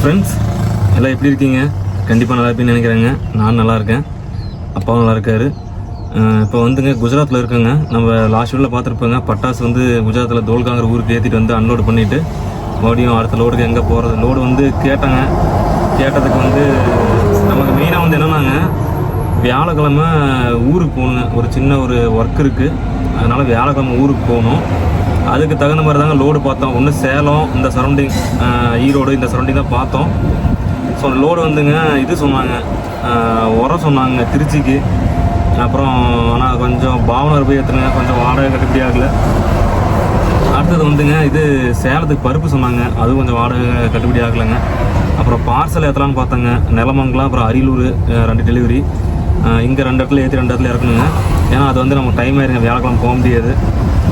Friends எல்லாம் எப்படி இருக்கீங்க? கண்டிப்பாக நல்லா இருப்பீங்கன்னு நினைக்கிறேங்க. நான் நல்லா இருக்கேன். அப்பாவும் நல்லா இருக்காரு. இப்போ வந்துங்க குஜராத்தில் இருக்கேங்க. நம்ம லாஸ்ட் வீடில் பார்த்துருப்போங்க பட்டாசு வந்து குஜராத்தில் தோல்காங்கிற ஊருக்கு ஏற்றிட்டு வந்து அன்லோடு பண்ணிவிட்டு மறுபடியும் அடுத்த லோடுக்கு எங்கே போகிறது லோடு வந்து கேட்டாங்க. கேட்டதுக்கு வந்து நமக்கு மெயினாக வந்து என்னன்னாங்க வியாழக்கிழமை ஊருக்கு போகணுங்க. ஒரு சின்ன ஒரு ஒர்க் இருக்குது அதனால் வியாழக்கிழமை ஊருக்கு போகணும். அதுக்கு தகுந்த மாதிரி தாங்க லோடு பார்த்தோம். ஒன்று சேலம் இந்த சரௌண்டிங் ஈரோடு இந்த சரௌண்டிங் தான் பார்த்தோம். ஸோ லோடு வந்துங்க இது சொன்னாங்க. உரம் சொன்னாங்க திருச்சிக்கு. அப்புறம் ஆனால் கொஞ்சம் பாவனர் போய் ஏற்றுனுங்க கொஞ்சம் வாடகை கட்டுப்படி ஆகல. அடுத்தது வந்துங்க இது சேலத்துக்கு பருப்பு சொன்னாங்க. அதுவும் கொஞ்சம் வாடகை கட்டுப்படி ஆகலைங்க. அப்புறம் பார்சல் ஏற்றலான்னு பார்த்தாங்க. நிலமங்கலம் அப்புறம் அரியலூர் ரெண்டு டெலிவரி இங்கே ரெண்டு இடத்துல ஏற்றி ரெண்டு இடத்துல இறக்கணுங்க. ஏன்னா அது வந்து நமக்கு டைம் ஆயிருங்க. வியாழக்கிழமை போக முடியாது.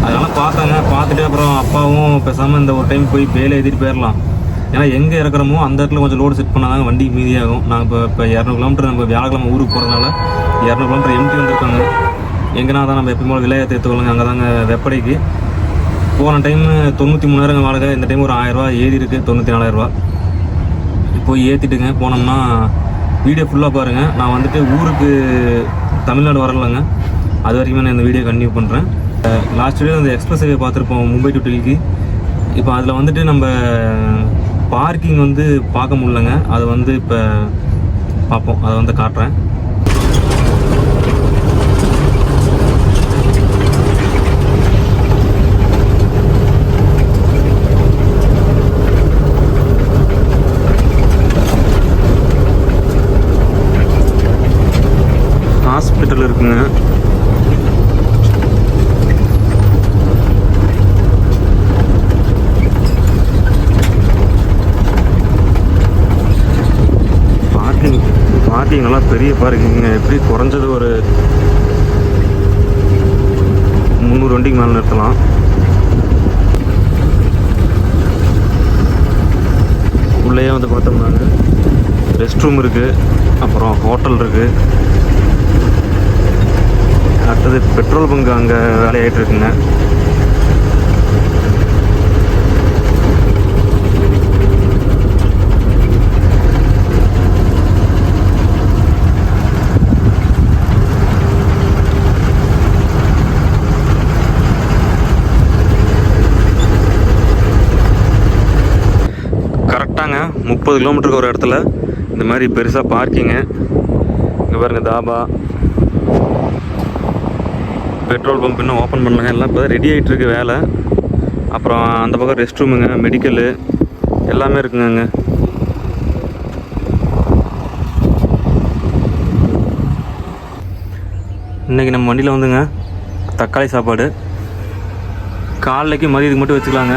அதனால் பார்த்தாங்க பார்த்துட்டு அப்புறம் அப்பாவும் பேசாமல் இந்த ஒரு டைம் போய் பேல ஏற்றிட்டு போயிடலாம் ஏன்னா எங்கே இறக்குறமோ அந்த இடத்துல கொஞ்சம் லோடு செட் பண்ணாதாங்க வண்டிக்கு மீதியாகும். நாங்கள் இப்போ இப்போ இரநூறு கிலோமீட்டர் நம்ம வியாழக்கிழமை ஊருக்கு போகிறதுனால இரநூறு கிலோமீட்டர் எம்டி வந்திருக்காங்க. எங்கன்னா தான் நம்ம எப்பயும் போல விலையை தேர்த்துக்கொள்ளுங்க அங்கே தாங்க வெப்படைக்கு. போன டைம் தொண்ணூற்றி மூணாயிரம் வாடகை. இந்த டைம் ஒரு ஆயிரரூவா ஏறி இருக்குது தொண்ணூற்றி நாலாயிரரூவா போய் ஏற்றிட்டுங்க போனோம்னா வீடியோ ஃபுல்லாக பாருங்கள் நான் வந்துட்டு ஊருக்கு தமிழ்நாடு வரலங்க. அது வரைக்குமே நான் இந்த வீடியோ கண்டினியூ பண்ணுறேன் லாஸ்ட் வீடியோ அந்த எக்ஸ்பிரஸ் ஹைவே பார்த்துருப்போம் மும்பை டு டெல்லிக்கு இப்போ அதில் வந்துட்டு நம்ம பார்க்கிங் வந்து பார்க்க முடிலங்க அதை வந்து இப்போ பார்ப்போம். அதை வந்து காட்டுறேன் ஹாஸ்பிட்டல் இருக்குங்க பார்க்கிங் பார்க்கிங் நல்லா பெரிய பார்க்கிங்க எப்படி குறைஞ்சது ஒரு முந்நூறு வண்டிக்கு மேலே நிறுத்தலாம். உள்ளேயே வந்து பார்த்தோம்னாங்க ரெஸ்ட் ரூம் இருக்குது அப்புறம் ஹோட்டல் இருக்குது அடுத்தது பெட்ரோல் பங்க் அங்கே வேலையாகிட்டு இருக்குங்க கரெக்டாங்க முப்பது கிலோமீட்டருக்கு ஒரு இடத்துல. இந்த மாதிரி பெருசாக பார்க்கிங்கு. இங்கே பாருங்க தாபா. பெட்ரோல் பம்ப் இன்னும் ஓப்பன் பண்ணலங்க. எல்லாம் இப்போ ரெடி ஆகிட்டு இருக்கு வேலை. அப்புறம் அந்த பக்கம் ரெஸ்ட் ரூமுங்க மெடிக்கலு எல்லாமே இருக்குங்க அங்கே இன்றைக்கி நம்ம வண்டியில் வந்துங்க தக்காளி சாப்பாடு. காலைக்கு மதியத்துக்கு மட்டும் வச்சுக்கலாங்க.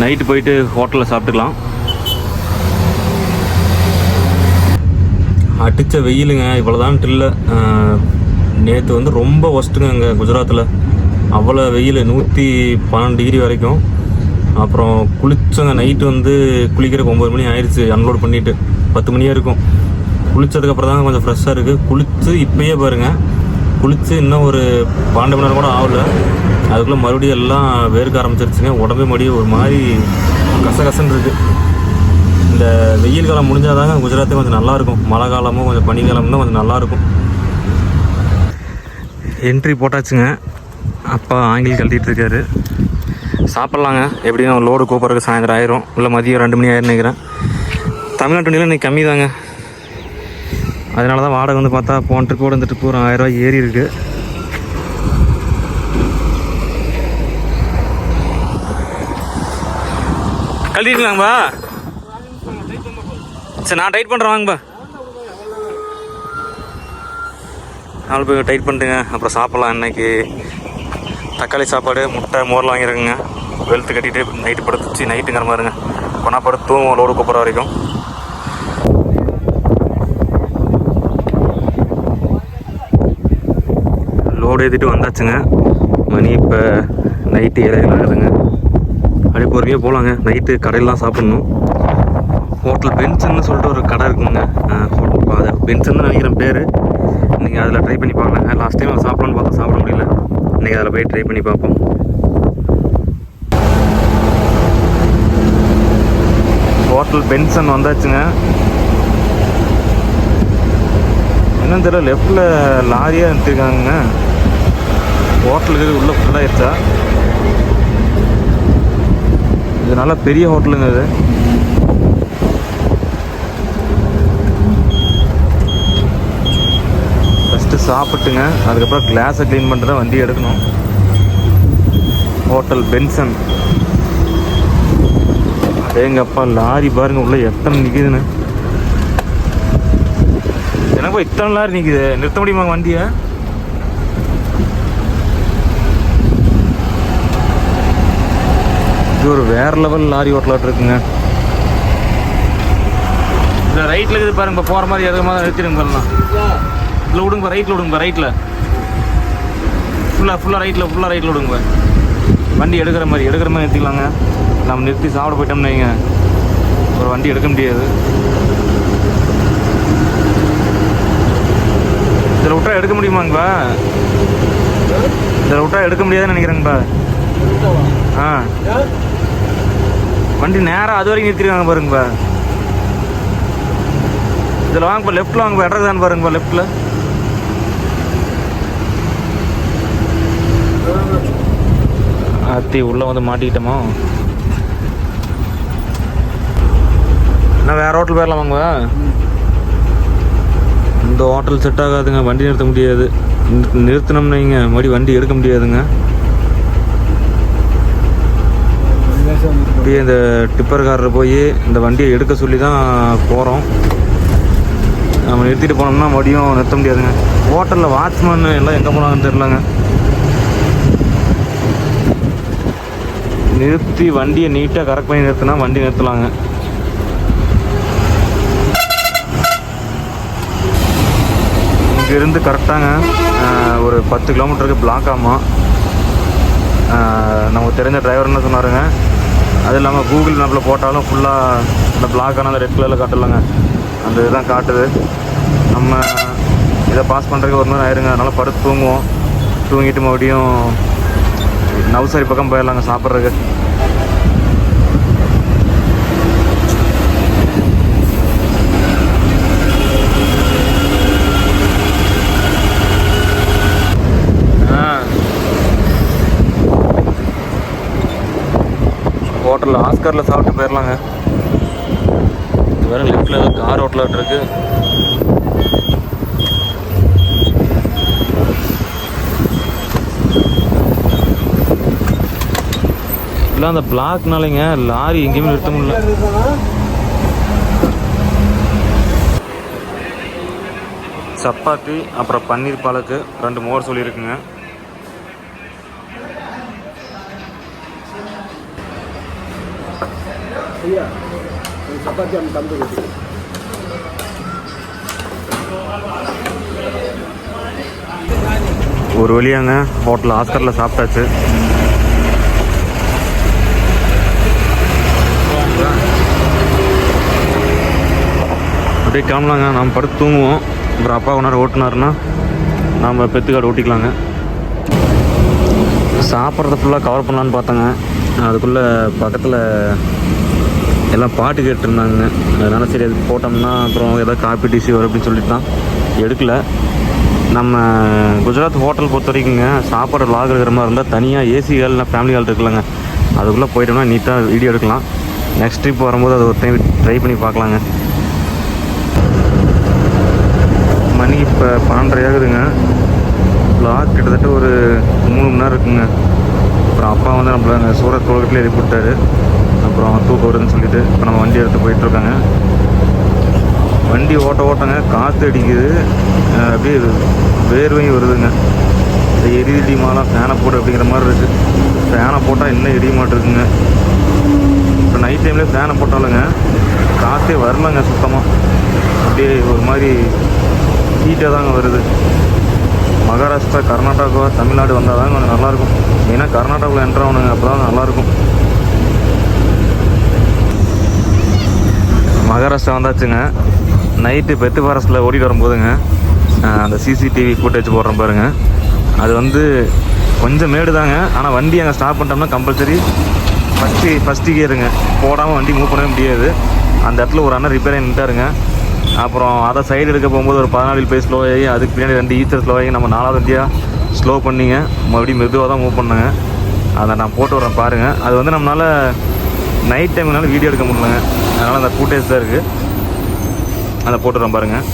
நைட்டு போயிட்டு ஹோட்டலில் சாப்பிட்டுக்கலாம். அடித்த வெயிலுங்க இவ்வளோதான் இல்லை நேற்று வந்து ரொம்ப ஒஸ்ட்டுங்க இங்கே குஜராத்தில் அவ்வளோ வெயில் நூற்றி பன்னெண்டு டிகிரி வரைக்கும். அப்புறம் குளித்தங்க நைட்டு வந்து குளிக்கிறதுக்கு ஒம்பது மணி ஆயிடுச்சு அன்லோட் பண்ணிவிட்டு பத்து மணியாக இருக்கும். குளிச்சதுக்கப்புறம் தான் கொஞ்சம் ஃப்ரெஷ்ஷாக இருக்குது குளித்து இப்பயே பாருங்கள் குளித்து இன்னும் ஒரு பன்னெண்டு மணி நேரம் கூட ஆகல. அதுக்குள்ளே மறுபடியும் எல்லாம் வேர்க்க ஆரம்பிச்சிருச்சுங்க. உடம்பே மறுபடியும் ஒரு மாதிரி கசகசன்னு இருக்குது இந்த வெயில் காலம் முடிஞ்சாதாங்க குஜராத்தே கொஞ்சம் நல்லாயிருக்கும். மழை காலமும் கொஞ்சம் பனிக்காலமும் தான் கொஞ்சம் நல்லாயிருக்கும். என்ட்ரி போட்டாச்சுங்க. அப்பா ஆங்கில் கழட்டிட்டு இருக்காரு சாப்பிட்லாங்க எப்படியும் லோடு கூப்பிட்றதுக்கு சாயந்தரம் ஆயிரும். இல்லை மதியம் ரெண்டு மணி ஆயிரம் நினைக்கிறேன். தமிழ்நாட்டு வண்டியில் இன்னைக்கு கம்மி தாங்க அதனால தான் வாடகை வந்து பார்த்தா போன ட்ரிப்போட இந்த ட்ரிப்பு ஒரு ஆயிரம் ரூபாய் ஏறி இருக்குது கழட்டிக்கலாங்கப்பா சரி நான் டைட் பண்ணுறேன் வாங்கப்பா. நாலு போய் டைட் பண்ணிட்டுங்க. அப்புறம் சாப்பிட்லாம் இன்றைக்கி தக்காளி சாப்பாடு முட்டை மோர்லாம் வாங்கியிருக்குங்க. வெளுத்து கட்டிட்டு நைட்டு படுத்துச்சு. நைட்டுங்கிற மாதிரிங்க. கொண்டா படுத்து தூங்கும் லோடு கூப்பிட்ற வரைக்கும். லோடு ஏற்றிட்டு வந்தாச்சுங்க. மணி இப்போ நைட்டு ஏழைகள் ஆகுதுங்க. அப்படியே பொறுமையாக போகலாங்க நைட்டு கடையிலாம் சாப்பிட்ணும். ஹோட்டல் பென்சன்னு சொல்லிட்டு ஒரு கடை இருக்குங்க. ஹோட்டல் அது பென்சன் நினைக்கிறேன் பேர். நீங்கள் அதில் ட்ரை பண்ணி பார்க்கலாங்க லாஸ்ட் டைம் சாப்பிட்லான்னு பார்த்தா சாப்பிட முடியல. இன்றைக்கி அதில் போய் ட்ரை பண்ணி பார்ப்போம். ஹோட்டல் பென்சன் வந்தாச்சுங்க. என்னன்னு தெரியல லெஃப்டில் லாரியாக நிறுத்திருக்காங்க ஹோட்டலுக்கு உள்ளே ஃபுல்லாக இருச்சா நல்ல பெரிய ஹோட்டலுங்க இது ஃபஸ்ட்டு சாப்பிட்டுங்க அதுக்கப்புறம் கிளாஸை க்ளீன் பண்ணிட்டு தான் வண்டி எடுக்கணும். ஹோட்டல் பென்சன் அடேங்கப்பா லாரி பாருங்க உள்ள எத்தனை நிற்குதுன்னு எனக்கு இத்தனை லாரி நிற்குது நிறுத்த முடியுமா வண்டியை? இது ஒரு வேற லெவல் லாரி ஓட்டலாட்டு இருக்குங்க இதில் ரைட்டில் இருக்குது பாருங்க இப்போ போகிற மாதிரி இறங்க மாதிரி நிறுத்திடுங்க பாருங்க இதில் விடுங்க ரைட்டில் விடுங்க ரைட்டில் ஃபுல்லாக ஃபுல்லாக ரைட்டில் ஃபுல்லாக ரைட்டில் விடுங்க. வண்டி எடுக்கிற மாதிரி எடுக்கிற மாதிரி நிறுத்திக்கலாங்க. நம்ம நிறுத்தி சாப்பிட போயிட்டோம்னு வைங்க. ஒரு வண்டி எடுக்க முடியாது. இதில் விட்டா எடுக்க முடியுமாங்கப்பா இதில் விட்டா எடுக்க முடியாதுன்னு நினைக்கிறேங்கப்பா ஆ. வண்டி நேராக அது வரைக்கும் நிறுத்திருக்காங்க பாருங்கப்பா இதில் வாங்கப்பா லெஃப்ட்டில் வாங்கப்பா இடம் தான் பாருங்கப்பா லெஃப்ட்டில் அத்தி உள்ளே வந்து மாட்டிக்கிட்டோமோ? என்ன வேறு ஹோட்டல் போயிடலாம் வாங்குவா இந்த ஹோட்டல் செட் ஆகாதுங்க வண்டி நிறுத்த முடியாது. நிறு- மறுபடியும் வண்டி எடுக்க முடியாதுங்க. போய் இந்த டிப்பர்காரர் போய் இந்த வண்டியை எடுக்க சொல்லி தான் போகிறோம் நம்ம நிறுத்திட்டு போனோம்னா மறுபடியும் நிறுத்த முடியாதுங்க. ஹோட்டலில் வாட்ச்மேன் எல்லாம் எங்கே போனாங்கன்னு தெரிலங்க நிறுத்தி வண்டியை நீட்டாக கரெக்ட் பண்ணி நிறுத்தினா வண்டி நிறுத்தலாங்க. இங்கேருந்து கரெக்டாங்க. ஒரு பத்து கிலோமீட்டருக்கு பிளாக் ஆமாம் நமக்கு தெரிஞ்ச டிரைவர் என்ன சொன்னாருங்க? அது இல்லாமல் கூகுள் மேப்பில் போட்டாலும் ஃபுல்லாக அந்த பிளாக்கான ஆனால் ரெட் கலரில் காட்டலாங்க. அந்த இதுதான் காட்டுது. நம்ம இதை பாஸ் பண்ணுறதுக்கு ஒரு நேரம் ஆயிருங்க. அதனால் படுத்து தூங்குவோம். தூங்கிட்டு மறுபடியும் நவசாரி பக்கம் போயிடலாங்க சாப்பிட்றதுக்கு. ஹோட்டலில் ஆஸ்கரில் சாப்பிட்டு போயிடலாங்க இது வேறு லெஃப்டில் ஏதோ கார் ஹோட்டலாக இருக்கு. இல்லை அந்த பிளாக்னாலேங்க லாரி எங்கேயுமே நிறுத்த முடியல. சப்பாத்தி அப்புறம் பன்னீர் பாலக்கு ரெண்டு மோர் சொல்லியிருக்குங்க. ஐயா சப்பாத்தி அந்த தந்து கொடுத்து ஒரு வழியாங்க ஹோட்டல் ஆஸ்கரில் சாப்பிட்டாச்சு. அப்படியே கிளம்பலாங்க. நம்ம படுத்து தூங்குவோம். அப்புறம் அப்பா ஒன்றரை ஓட்டுனாருன்னா நாம் பெத்துக்காடு ஓட்டிக்கலாங்க. சாப்பிட்றத ஃபுல்லாக கவர் பண்ணலான்னு பார்த்தேங்க. அதுக்குள்ளே பக்கத்தில் எல்லாம் பாட்டு கேட்டுருந்தாங்க. அதனால் சரி அது போட்டோம்னா அப்புறம் ஏதாவது காப்பி டிசி வரும் அப்படின்னு சொல்லிட்டு தான் எடுக்கல. நம்ம குஜராத் ஹோட்டல் பொறுத்த வரைக்குங்க சாப்பாடு லாக் இருக்கிற மாதிரி இருந்தால் தனியாக ஏசி ஹால் இல்லை ஃபேமிலி ஹால் இருக்குல்லங்க. அதுக்குள்ளே போயிட்டோம்னா நீட்டாக வீடியோ எடுக்கலாம். நெக்ஸ்ட் ட்ரிப் வரும்போது அது ஒரு டைம் ட்ரை பண்ணி பார்க்கலாங்க. மணி இப்போ பன்னெண்டரை ஆகுதுங்க. லாக் கிட்டத்தட்ட ஒரு மூணு மணி நேரம் இருக்குங்க. அப்புறம் அப்பா வந்து நம்மள சூரத் தோட்டத்தில் எழுதி விட்டாரு அப்புறம் தூக்கம் வருதுன்னு சொல்லிட்டு இப்போ நம்ம வண்டி எடுத்து போயிட்டுருக்காங்க. வண்டி ஓட்ட ஓட்டங்க காற்று அடிக்குது. அப்படியே வேர்வையும் வருதுங்க. இந்த எரியுடிமாலாம் ஃபேனை போட்டு அப்படிங்கிற மாதிரி இருக்குது ஃபேனை போட்டால் இன்னும் எரிய மாட்டிருக்குங்க இப்போ நைட் டைம்லேயே ஃபேனை போட்டாலுங்க காற்றே வரலங்க சுத்தமாக அப்படியே ஒரு மாதிரி ஹீட்டாக தாங்க வருது. மகாராஷ்டிரா கர்நாடகா தமிழ்நாடு வந்தால் தான் கொஞ்சம் நல்லாயிருக்கும் ஏன்னா கர்நாடகாவில் என்ட்ரு ஆகணுங்க அப்போ தான் நல்லாயிருக்கும் மகாராஷ்டிரா வந்தாச்சுங்க. நைட்டு பெத்து ஃபாரஸ்ட்டில் ஓடிட்டு வரும்போதுங்க அந்த சிசிடிவி ஃபுட்டேஜ் போடுறோம் பாருங்க. அது வந்து கொஞ்சம் மேடு தாங்க ஆனால் வண்டி அங்கே ஸ்டாப் பண்ணிட்டோம்னா கம்பல்சரி ஃபஸ்ட்டு ஃபஸ்ட்டு கியருங்க போடாமல் வண்டி மூவ் பண்ணவே முடியாது. அந்த இடத்துல ஒரு அண்ணன் ரிப்பேர் நின்ட்டாருங்க அப்புறம் அதை சைடு எடுக்க போகும்போது ஒரு பதினாலு போய் ஸ்லோ ஆகி அதுக்கு பின்னாடி ரெண்டு ஈச்சர் ஸ்லோ ஆகி நம்ம நாலாவது வண்டியாக ஸ்லோ பண்ணிங்க. மறுபடியும் மெதுவாக தான் மூவ் பண்ணுங்க. அதை நான் போட்டு வரேன் பாருங்கள் அது வந்து நம்மளால் நைட் டைம்னால வீடியோ எடுக்க முடியலங்க. அதனால் அந்த ஃபுட்டேஜ் தான் இருக்குது அதை போட்டுறோம் பாருங்கள்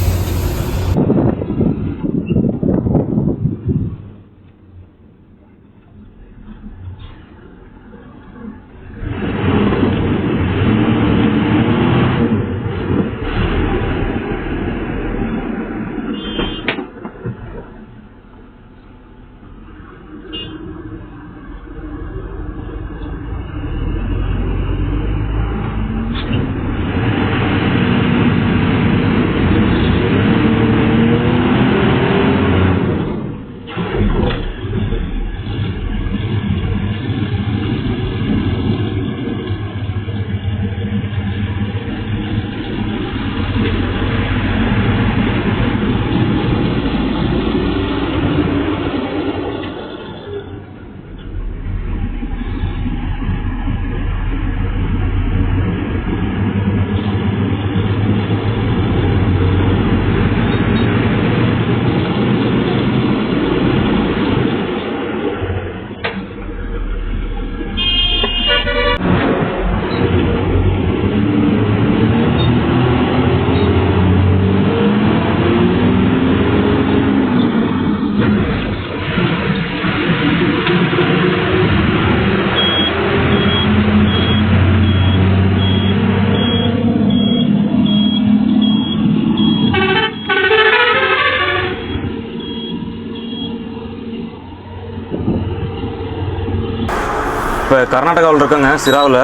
இப்போ கர்நாடகாவில் இருக்கோங்க சிராவில்.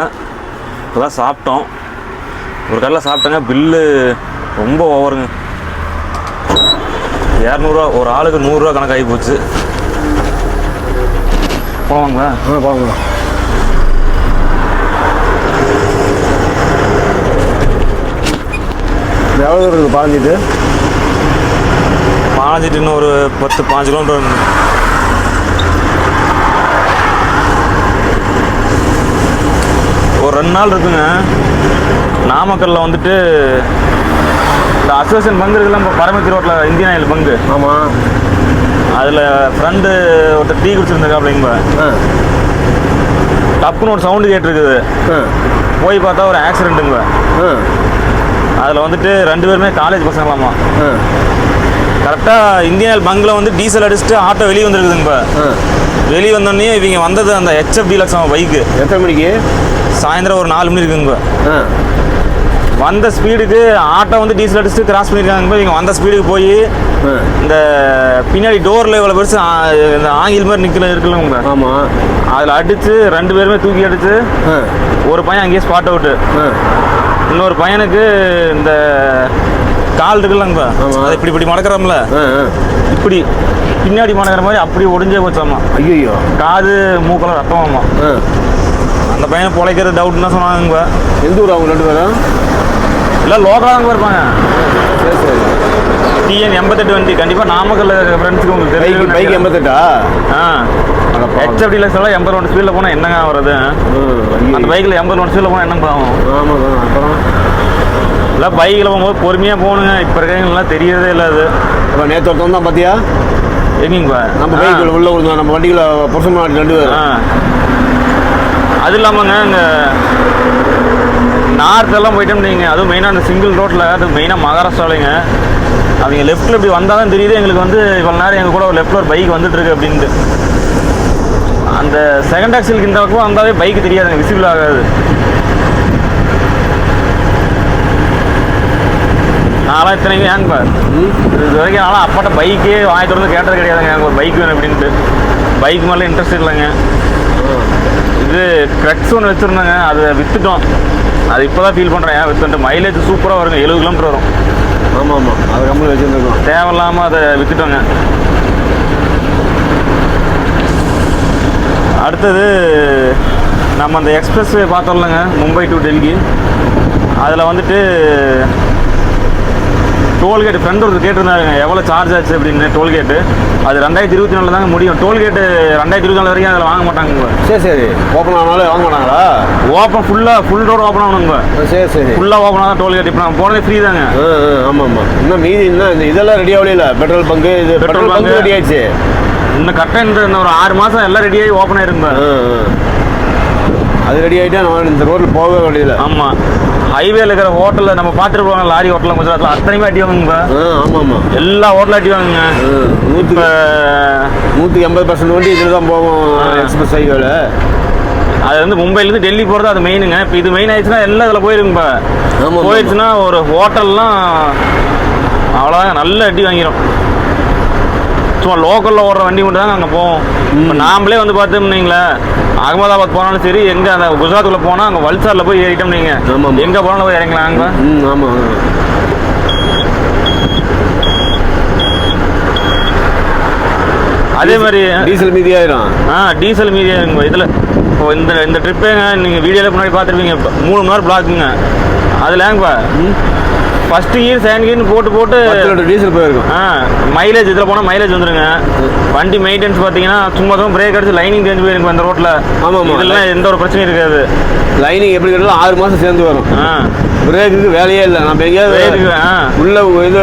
இப்போ தான் சாப்பிட்டோம். ஒரு கடையில் சாப்பிட்டேங்க பில்லு ரொம்ப ஓவருங்க. இரநூறுவா ஒரு ஆளுக்கு நூறுரூவா கணக்காகி போச்சு. போவாங்களா ஆ போங்க எவ்வளோ இருக்குது பாஞ்சிட்டு? பாஞ்சிட்டு இன்னும் ஒரு பத்து பாஞ்சு கிலோமீட்டர் வருங்க. ஒரு ரெண்டு நாள் இருக்குங்க. நாமக்கல்ல வந்துட்டு இந்த அசோசியேஷன் பங்கு இருக்குல்ல இப்போ பரமத்தி ரோட்டில் இந்தியன் ஆயில் பங்கு. ஆமாம் அதில் ஃப்ரெண்டு ஒருத்தர் டீ குடிச்சிருந்துருக்காப்லைங்க டப்புன்னு ஒரு சவுண்டு கேட்டிருக்குது. போய் பார்த்தா ஒரு ஆக்சிடென்ட்டுங்க ஆ. அதில் வந்துட்டு ரெண்டு பேருமே காலேஜ் பசங்களாமா. கரெக்டாக இந்தியன் ஆயில் பங்கில் வந்து டீசல் அடிச்சுட்டு ஆட்டோ வெளியே வந்துருக்குதுங்க வெளியே வந்தோடனே இவங்க வந்தது அந்த ஹெச்எஃப் டீலக்ஸ் பைக்கு எத்தனை மணிக்கு? சாயந்தரம் ஒரு நாலு மணி இருக்குங்க வந்த ஸ்பீடுக்கு ஆட்டோ வந்து டீசல் அடிச்சுட்டு கிராஸ் பண்ணியிருக்காங்க இவங்க வந்த ஸ்பீடுக்கு போய் இந்த பின்னாடி டோரில் இவ்வளோ பெருசு இந்த ஆங்கில் மாதிரி நிற்கல இருக்குல்லங்க ஆமாம் அதில் அடித்து ரெண்டு பேருமே தூக்கி அடித்து ஒரு பையன் அங்கேயே ஸ்பாட் அவுட்டு இன்னொரு பையனுக்கு இந்த கால் இருக்குல்லங்க. அதை இப்படி இப்படி மடக்கிறோம்ல. இப்படி பின்னாடி மடக்கிற மாதிரி அப்படி ஒடிஞ்சே போச்சாமா ஐயோ காது மூக்கெல்லாம் ரத்தமாமா அந்த பையனை பொழைக்கிறது டவுட்னு தான் சொன்னாங்க எந்த ஊர் அவங்க ரெண்டு பேரும்? இல்லை லோக்கலாக இருப்பாங்க. சரி சரி. டிஎன் எண்பத்தெட்டு வண்டி. கண்டிப்பாக இருக்கிற ஃப்ரெண்ட்ஸுக்கு உங்களுக்கு தெரியும் பைக் எண்பத்தெட்டா? ஆ. ஹெச்எஃப்டி எல்லாம் எண்பது ஒன்று ஸ்பீடில் போனால் என்னங்க வருது அந்த பைக்கில் எண்பது ஒன்று ஸ்பீடில் போனால் என்னங்க ஆகும்? ஆமாம் அப்புறம்? இல்லை பைக்கில் போகும்போது பொறுமையாக போகணுங்க. இப்போ இருக்கிறவங்களாம் தெரியறதே இல்லை அது. இப்போ நேற்று ஒருத்தன் தான் பார்த்தியா எங்கேங்க நம்ம பைக்கில் உள்ள விழுந்தோம் நம்ம வண்டியில் புருஷன் ரெண்டு பேர் அது இல்லாமங்க இங்கே நார்த் எல்லாம் போயிட்டோம் நீங்கள் அதுவும் மெயினாக அந்த சிங்கிள் ரோட்டில் அது மெயினாக மகாராஷ்டிராவிலைங்க அவங்க லெஃப்ட்டில் இப்படி வந்தால் தான் தெரியுது எங்களுக்கு வந்து இவ்வளோ நேரம் எங்கள் கூட ஒரு லெஃப்ட்டில் ஒரு பைக் வந்துட்டுருக்கு அப்படின்ட்டு. அந்த செகண்ட் ஆக்சிலுக்கு இந்த பக்கம் வந்தாலே பைக் தெரியாதுங்க விசிபிள் ஆகாது. நான்லாம் இத்தனைக்கும் ஏங்க பார். இது வரைக்கும் நான்லாம் அப்பாட்ட பைக்கே வாங்கி தொடர்ந்து கேட்டது கிடையாதுங்க எனக்கு ஒரு பைக் வேணும் அப்படின்ட்டு. பைக் மேலே இன்ட்ரெஸ்ட் இல்லைங்க. இது க்ரெக்ஸ் ஒன்று வச்சுருந்தேங்க. அதை விற்றுட்டோம் அது இப்போ தான் ஃபீல் பண்ணுறேன் ஏன் விற்றுட்டு மைலேஜ் சூப்பராக வருங்க. எழுபது கிலோமீட்டர் வரும். ஆமாம் ஆமாம் அது கம்பெனி வச்சுருந்துருக்கோம். தேவையில்லாமல் அதை விற்றுட்டோங்க அடுத்தது நம்ம அந்த எக்ஸ்பிரஸ் பார்த்தோம்லங்க. மும்பை டு டெல்லி. அதில் வந்துட்டு டோல்கேட் ஃப்ரெண்ட் ஒருத்தர் கேட்டிருந்தாருங்க எவ்வளோ சார்ஜ் ஆச்சு அப்படின்னு டோல்கேட்டு அது ரெண்டாயிரத்தி இருபத்தி நாலில் தாங்க முடியும். டோல்கேட்டு ரெண்டாயிரத்தி இருபத்தி நாலு வரைக்கும் அதில் வாங்க மாட்டாங்க சரி சரி. ஓப்பன் ஆனாலும் வாங்க மாட்டாங்களா? ஓப்பன் ஃபுல்லாக ஃபுல் ரோடு ஓப்பன் ஆகணுங்க. சரி சரி ஃபுல்லாக ஓப்பன் ஆகும் டோல்கேட். இப்போ நான் போனதே ஃப்ரீ தாங்க. ஆமாம் ஆமாம் இன்னும் மீதி இன்னும் இந்த இதெல்லாம் ரெடி ஆகல பெட்ரோல் பங்கு இது பெட்ரோல். பங்கு ரெடி ஆயிடுச்சு. இன்னும் கரெக்டாக இந்த ஒரு ஆறு மாதம் எல்லாம் ரெடியாகி ஓப்பன் ஆயிருங்க. ஆ ஆ. அது ரெடி ஆகிட்டா நம்ம இந்த ரோட்டில் போகவே வேண்டியதில்லை. ஆமாம் ஹைவேல இருக்கிற ஹோட்டலில் நம்ம பார்த்துட்டு போவாங்க லாரி ஹோட்டலில் குஜராத்தில் அத்தனையுமே அடி வாங்குங்க ஆ ஆமாம் ஆமாம் எல்லா ஹோட்டலும் அடி வாங்குங்க. இப்போ நூற்றுக்கு எண்பது பர்சன்ட் வண்டி இதில் தான் போகும் ஆ. எக்ஸ்பிரஸ் ஹைவேல அது வந்து மும்பைலேருந்து டெல்லி போகிறது அது மெயினுங்க இப்போ இது மெயின் ஆயிடுச்சுன்னா எல்லாம் இதில் போயிருங்க ஆமா, ஆமா. போயிடுச்சுன்னா ஒரு ஹோட்டல்லாம் அவ்வளோதாங்க நல்ல அடி வாங்கிடும் சும்மா லோக்கலில் ஓடுற வண்டி மட்டும் தாங்க அங்கே போவோம். இப்போ நாமளே வந்து பார்த்தோம்னீங்களே அகமதாபாத் போனாலும் சரி எங்கே அந்த குஜராத்துக்குள்ள போனால் அங்கே வல்சாரில் போய் ஏறிட்டோம் நீங்கள் ஆமா, ஆமா. எங்கே போனாலும் போய் இறங்கலாம் அங்கே? ம் ஆமாம் அதே மாதிரி டீசல் மீதி ஆயிரும். ஆ டீசல் மீதியா இருக்குங்க இதில் இப்போ இந்த இந்த ட்ரிப்பேங்க நீங்கள் வீடியோவில் முன்னாடி பார்த்துருப்பீங்க மூணு மணி நேரம் பிளாக்குங்க அதுலங்கப்பா ஃபஸ்ட்டு கியர் செகண்ட் கியர்னு போட்டு போட்டு டீசல் போயிருக்கும். ஆ மைலேஜ் இதில் போனால் மைலேஜ் வந்துருங்க. வண்டி மெயின்டெனன்ஸ் பார்த்தீங்கன்னா சும்மா தான் பிரேக் அடிச்சு லைனிங் தெரிஞ்சு போயிருக்கும் அந்த ரோட்டில் ஆமா, ஆமா. இதெல்லாம் எந்த ஒரு பிரச்சனையும் இருக்காது. லைனிங் எப்படி கேட்டாலும் ஆறு மாதம் சேர்ந்து வரும். ஆ. பிரேக்குக்கு வேலையே இல்லை. நம்ம எங்கேயாவது பிரேக்கு உள்ள இது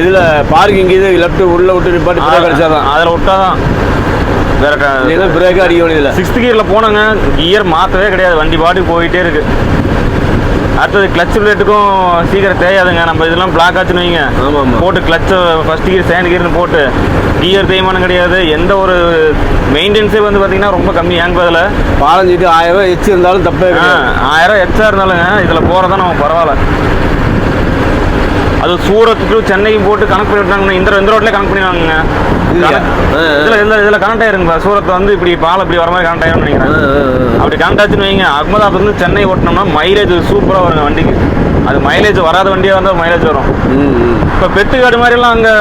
இதில் பார்க்கிங் இது லெஃப்ட் உள்ள விட்டு நிப்பாட்டி பிரேக் அடிச்சாதான். அதில் விட்டாதான் வேற இல்லைன்னா பிரேக் அடிக்க வேண்டியதில்லை. சிக்ஸ்த் கியரில் போனாங்க. கியர் மாற்றவே கிடையாது. வண்டி பாட்டுக்கு போயிட்டே இருக்கு. அடுத்தது கிளச் பிளேட்டுக்கும் சீக்கிரம் தேயாதுங்க நம்ம இதெல்லாம் பிளாக் ஆச்சுன்னு வைங்க. போட்டு கிளச் ஃபர்ஸ்ட் கியர் செகண்ட் கியர்னு போட்டு கியர் தேய்மானம் கிடையாது. எந்த ஒரு மெயின்டெனன்ஸே வந்து பார்த்தீங்கன்னா ரொம்ப கம்மி. ஏங்க பதில் பாலஞ்சிட்டு ஆயிரம் எச்சு இருந்தாலும் தப்பே ஆயிரம் எச்சா இருந்தாலுங்க இதில் போகிறதா நம்ம பரவாயில்ல. அது சூரத் டு சென்னையும் போட்டு கணக்கு பண்ணி விட்டாங்க இந்த இந்த ரோட்லேயே கணக்கு பண்ணிடுவாங்க. இதில் இதில் இதில் கனெக்ட் ஆயிருங்க சூரத்தில் வந்து இப்படி பாலம் இப்படி வர மாதிரி கனெக்ட் ஆயிரும்னு நினைக்கிறேன். அப்படி கனெக்ட் ஆச்சுன்னு வைங்க. அகமதாபாத்லேருந்து சென்னை ஓட்டினோம்னா மைலேஜ் சூப்பராக வருங்க வண்டிக்கு. அது மைலேஜ் வராத வண்டியாக இருந்தால் மைலேஜ் வரும். இப்போ பெட்டுக்காடு மாதிரிலாம் அங்கே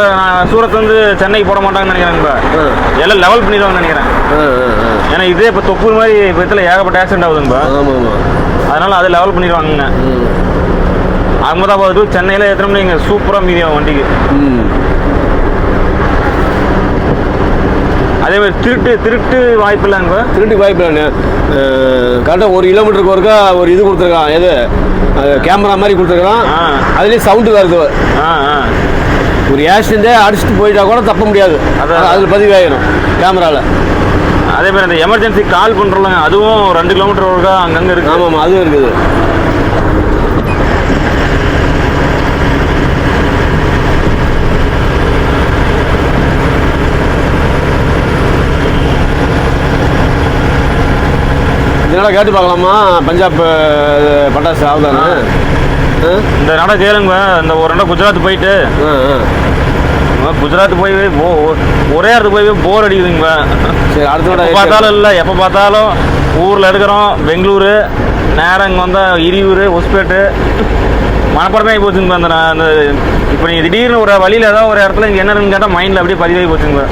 சூரத் வந்து சென்னைக்கு போட மாட்டாங்கன்னு நினைக்கிறேன் எல்லாம் லெவல் பண்ணிடுவாங்கன்னு நினைக்கிறேன். ஏன்னா இதே இப்போ தொப்பூர் மாதிரி இப்போ இதில் ஏகப்பட்ட ஆக்சிடென்ட் ஆகுதுங்க ஆமாம் ஆமாம். அதனால அது லெவல் பண்ணிடுவாங்க அகமதாபாத் சென்னையில் எத்தனை நீங்கள் சூப்பராக மீதியாகும் வண்டிக்கு ம். அதே மாதிரி திருட்டு திருட்டு வாய்ப்பு இல்லைங்க திருட்டு வாய்ப்பு இல்லை கரெக்டாக ஒரு கிலோமீட்டருக்கு ஒருக்கா ஒரு இது கொடுத்துருக்கான். எது? கேமரா மாதிரி கொடுத்துருக்கான். ஆ. அதுலேயே சவுண்டு வருது. ஒரு ஆக்சிடென்ட்டே அடிச்சுட்டு போயிட்டா கூட தப்ப முடியாது. அதில் பதிவாயிரும் கேமராவில் அதே மாதிரி அந்த எமர்ஜென்சி கால் பண்ணுறோம்லங்க அதுவும் ரெண்டு கிலோமீட்டர் ஒருக்கா அங்கங்கே இருக்கு. ஆமாம் ஆமாம் அதுவும் இருக்குது. இதெல்லாம் கேட்டு பார்க்கலாமா? பஞ்சாப் பட்டாசு ஆகுதானே இந்த நட கேளுங்க. இந்த ஒரு நட குஜராத் போயிட்டு. குஜராத் போய் ஒரே இடத்துக்கு போய் போர் அடிக்குதுங்க. சரி அடுத்த பார்த்தாலும் இல்லை எப்போ பார்த்தாலும் ஊரில் இருக்கிறோம் பெங்களூரு நேரம் இங்கே வந்தால் இரியூர் ஒஸ்பேட்டு மனப்பாடமே போச்சுங்க அந்த இப்போ நீங்கள் திடீர்னு ஒரு வழியில் ஏதாவது ஒரு இடத்துல இங்கே என்ன இருக்குன்னு கேட்டால் மைண்டில் அப்படியே பதிவாகி போச்சுங்க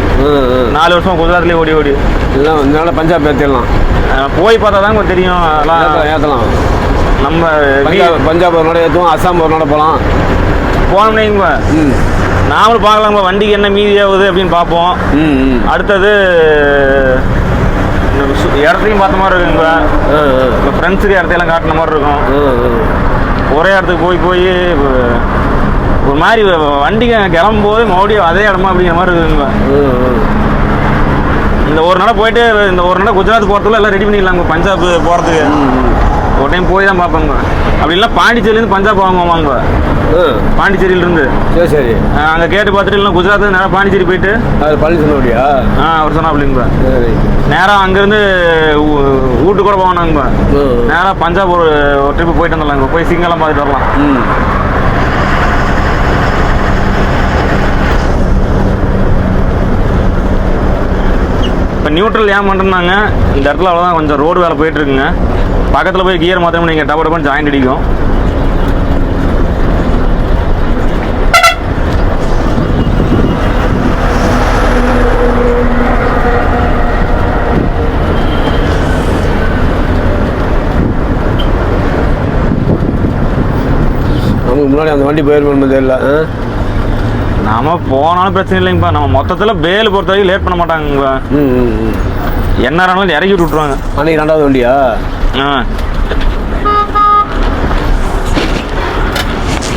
நாலு வருஷம் குஜராத்லேயே ஓடி ஓடி. எல்லாம் இதனால பஞ்சாப் ஏற்றிடலாம் போய் பார்த்தா தாங்க தெரியும். அதெல்லாம் ஏற்றலாம் நம்ம பஞ்சாப் பஞ்சாப் ஒரு நாள் ஏற்றுவோம் அஸ்ஸாம் ஒரு நாள் போகலாம் போனோம்னீங்க ம். நாமளும் பார்க்கலாங்க வண்டிக்கு என்ன மீதி ஆகுது அப்படின்னு பார்ப்போம். அடுத்தது இடத்தையும் பார்த்த மாதிரி இருக்குங்க இப்போ ஃப்ரெண்ட்ஸுக்கு இடத்தையெல்லாம் காட்டின மாதிரி இருக்கும். ஒரே இடத்துக்கு போய் போய் ஒரு மாதிரி வண்டிங்க கிளம்பும் போது மறுபடியும் அதே இடமா அப்படிங்கிற மாதிரி இருக்குங்க. இந்த ஒரு நாள் போயிட்டு இந்த ஒரு நாள் குஜராத் போகிறதுக்குள்ள எல்லாம் ரெடி பண்ணிடலாங்க பஞ்சாப் போகிறதுக்கு ஒரு டைம் போய் தான் பார்ப்போங்க. அப்படி இல்லை பாண்டிச்சேரியிலேருந்து பஞ்சாப் வாங்குவாங்க பாண்டிச்சேரியிலேருந்து. சரி சரி. அங்கே கேட்டு பார்த்துட்டு இல்லை குஜராத் நேராக பாண்டிச்சேரி போயிட்டு. அது பழனி சொன்னபடியா ஆ அவர் சொன்னா அப்படிங்க சரி. நேராக அங்கேருந்து வீட்டு கூட போவானாங்க நேராக பஞ்சாப் ஒரு ட்ரிப்பு போயிட்டு வந்துடலாங்க. போய் சிங்கெல்லாம் பார்த்துட்டு வரலாம். நியூட்ரல் ஏன் பண்ணுறாங்க இந்த இடத்துல அவ்வளோதான் கொஞ்சம் ரோடு வேலை போயிட்டுருக்குங்க. பக்கத்தில் போய் கியர் மாத்திரம் நீங்கள் டப டபன்னு ஜாயிண்ட் அடிக்கும். முன்னாடி அந்த வண்டி போயிருமே தெரியல. நாம போனாலும் பிரச்சனை இல்லைங்கப்பா. நம்ம மொத்தத்தில் பேல் பொறுத்த வரைக்கும் லேட் பண்ண மாட்டாங்கப்பா என்ன ஆனாலும் இறக்கி விட்டு விட்ருவாங்க அன்னைக்கு ரெண்டாவது வண்டியா? ஆ.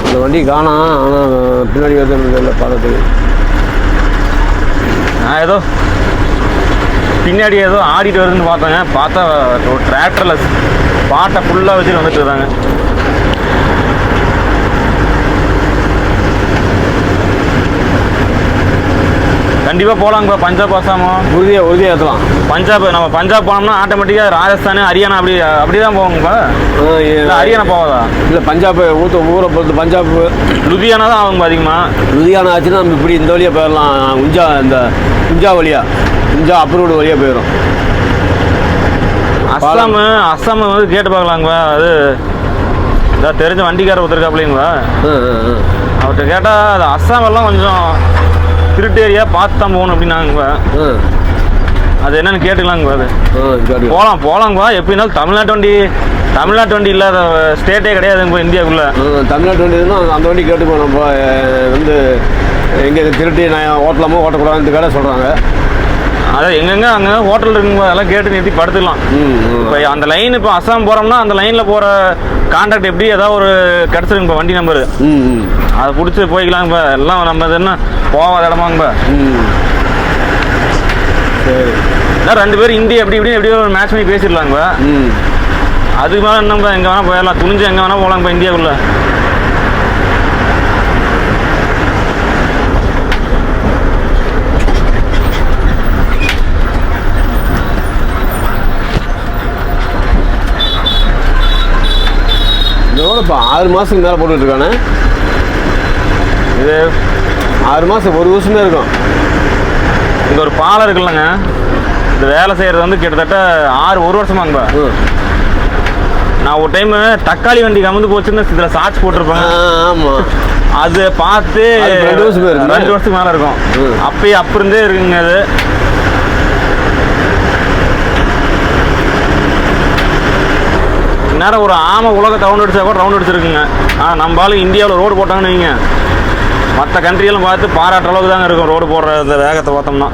அந்த வண்டி காணோம் ஆனால் பின்னாடி வந்து இல்லை பார்க்கறதுக்கு. நான் ஏதோ பின்னாடி ஏதோ ஆடிட்டு வருதுன்னு பார்த்தேங்க. பார்த்தா ஒரு டிராக்டரில் பாட்டை ஃபுல்லாக வச்சுட்டு வந்துட்டு இருக்காங்க. கண்டிப்பாக போகலாங்கப்பா பஞ்சாப் அசாமம் உறுதியாக உறுதியாக ஏற்றலாம் பஞ்சாப் நம்ம பஞ்சாப் போனோம்னா ஆட்டோமேட்டிக்காக ராஜஸ்தான் ஹரியானா அப்படி அப்படி தான் போவோங்கப்பா ஹரியானா போவாதா இல்லை பஞ்சாப் ஊத்த ஊரை பொறுத்து பஞ்சாப். லுதியானா தான் ஆகுங்க அதிகமாக லுதியானா ஆச்சுன்னா நம்ம இப்படி இந்த வழியாக போயிடலாம் உஞ்சா இந்த உஞ்சா வழியா. உஞ்சா அப்ரூவ்டு வழியாக போயிடும் அஸ்ஸாம் அஸ்ஸாம் வந்து கேட்டு பார்க்கலாங்கப்பா அது தெரிஞ்ச வண்டிக்கார ஒருத்தருக்காப்லைங்களா அவர்கிட்ட கேட்டால் அது அஸ்ஸாம் எல்லாம் கொஞ்சம் திருட்டு ஏரியா பார்த்து தான் போகணும் அப்படின்னாங்கப்பா. ஆ. அது என்னன்னு கேட்டுக்கலாங்கப்பா அது. போகலாம் போகலாங்கப்பா எப்படி இருந்தாலும் தமிழ்நாட்டு வண்டி தமிழ்நாட்டு வண்டி இல்லாத ஸ்டேட்டே கிடையாதுங்கப்பா இந்தியாவுக்குள்ள. தமிழ்நாட்டு வண்டி இருந்தால் அந்த வண்டி கேட்டுப்போம் நம்ம வந்து எங்கே திருட்டி நான் ஓட்டலாமோ ஓட்டக்கூடாதுன்னு கடை சொல்கிறாங்க அதான் எங்கெங்க? அங்கே ஹோட்டல் இருக்குங்க அதெல்லாம் கேட்டு நிறுத்தி படுத்துக்கலாம். இப்போ அந்த லைன் இப்போ அஸ்ஸாம் போகிறோம்னா அந்த லைனில் போகிற கான்டாக்ட் எப்படி ஏதாவது ஒரு கிடச்சிருங்கப்பா வண்டி நம்பர் அதை பிடிச்சி போய்க்கலாங்கப்பா எல்லாம் நம்ம என்ன போகாத சரி. அதான் ரெண்டு பேரும் இந்தி எப்படி இப்படி எப்படி ஒரு மேட்ச் பண்ணி பேசிடலாங்கப்பா ம். அதுக்கு மேலே என்னப்பா எங்கே வேணால் போயிடலாம். துணிஞ்சு எங்கே வேணால் போகலாங்கப்பா இந்தியாவுக்குள்ள. இப்போ ஆறு மாதத்துக்கு மேலே போட்டுட்டு இருக்கானே. இது ஆறு மாதம் ஒரு வருஷமே இருக்கும். இங்கே ஒரு பாலம் இருக்குல்லங்க. இந்த வேலை செய்கிறது வந்து கிட்டத்தட்ட ஆறு ஒரு வருஷமாங்கப்பா நான் ஒரு டைம் தக்காளி வண்டி கமந்து போச்சுன்னு இதில் சாட்சி போட்டிருப்பேன். ஆமாம் அது பார்த்து ரெண்டு வருஷத்துக்கு மேலே இருக்கும். அப்பயே அப்ப இருந்தே இருக்குங்க அது. நேரம் ஒரு ஆமை உலகத்தை ரவுண்ட் அடிச்சா கூட ரவுண்ட் அடிச்சிருக்குங்க. ஆனால் நம்மளாலும் இந்தியாவில் ரோடு போட்டாங்கன்னு வைங்க. மற்ற கண்ட்ரியெல்லாம் பார்த்து பாராட்டுற அளவுக்கு தாங்க இருக்கும் ரோடு போடுற இந்த வேகத்தை பார்த்தோம்னா.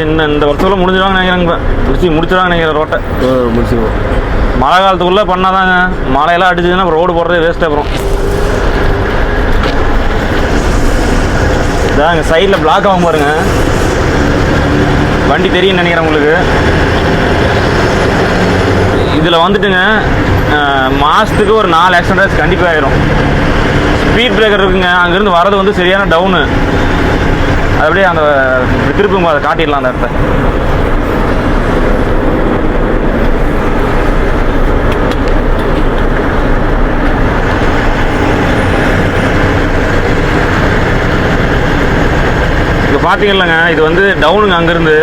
இன்னும் இந்த வருஷத்தில் முடிஞ்சிடுவாங்க நினைக்கிறாங்க முடிச்சு முடிச்சிடுவாங்க நினைக்கிறேன் ரோட்டை ஆ முடிச்சுக்குவோம் மழை காலத்துக்குள்ளே பண்ணாதாங்க. மழையெல்லாம் அடிச்சதுன்னா அப்புறம் ரோடு போடுறதே வேஸ்ட் அப்புறம் இதாங்க சைடில் பிளாக் ஆகும் பாருங்க. வண்டி தெரியும் நினைக்கிறேன் உங்களுக்கு. இதில் வந்துட்டுங்க மாதத்துக்கு ஒரு நாலு ஆக்சிடென்ட் கண்டிப்பாக ஆயிரும். ஸ்பீட் பிரேக்கர் இருக்குங்க. அங்கேருந்து வரது வந்து சரியான டவுனு அது அப்படியே அந்த திருப்பி அதை காட்டிடலாம் அந்த இடத்த. இப்போ பார்த்தீங்கல்லங்க இது வந்து டவுனுங்க அங்கேருந்து.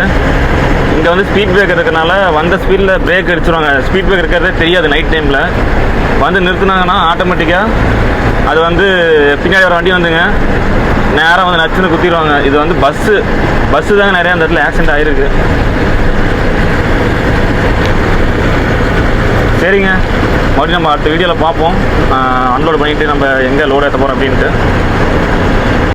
இங்கே வந்து ஸ்பீட் பிரேக் இருக்கனால வந்த ஸ்பீடில் பிரேக் அடிச்சிருவாங்க. ஸ்பீட் பிரேக் இருக்கிறதே தெரியாது நைட் டைமில் வந்து நிறுத்துனாங்கன்னா ஆட்டோமேட்டிக்காக அது வந்து பின்னாடி வர வண்டி வந்துங்க. நேராக வந்து நச்சுன்னு குத்திடுவாங்க. இது வந்து பஸ்ஸு பஸ்ஸு தாங்க நிறையா அந்த இடத்துல ஆக்சிடென்ட் ஆகிருக்கு சரிங்க. மறுபடியும் நம்ம அடுத்த வீடியோவில் பார்ப்போம். அன்லோட் பண்ணிவிட்டு நம்ம எங்கே லோட் ஏற்ற போகிறோம் அப்படின்ட்டு.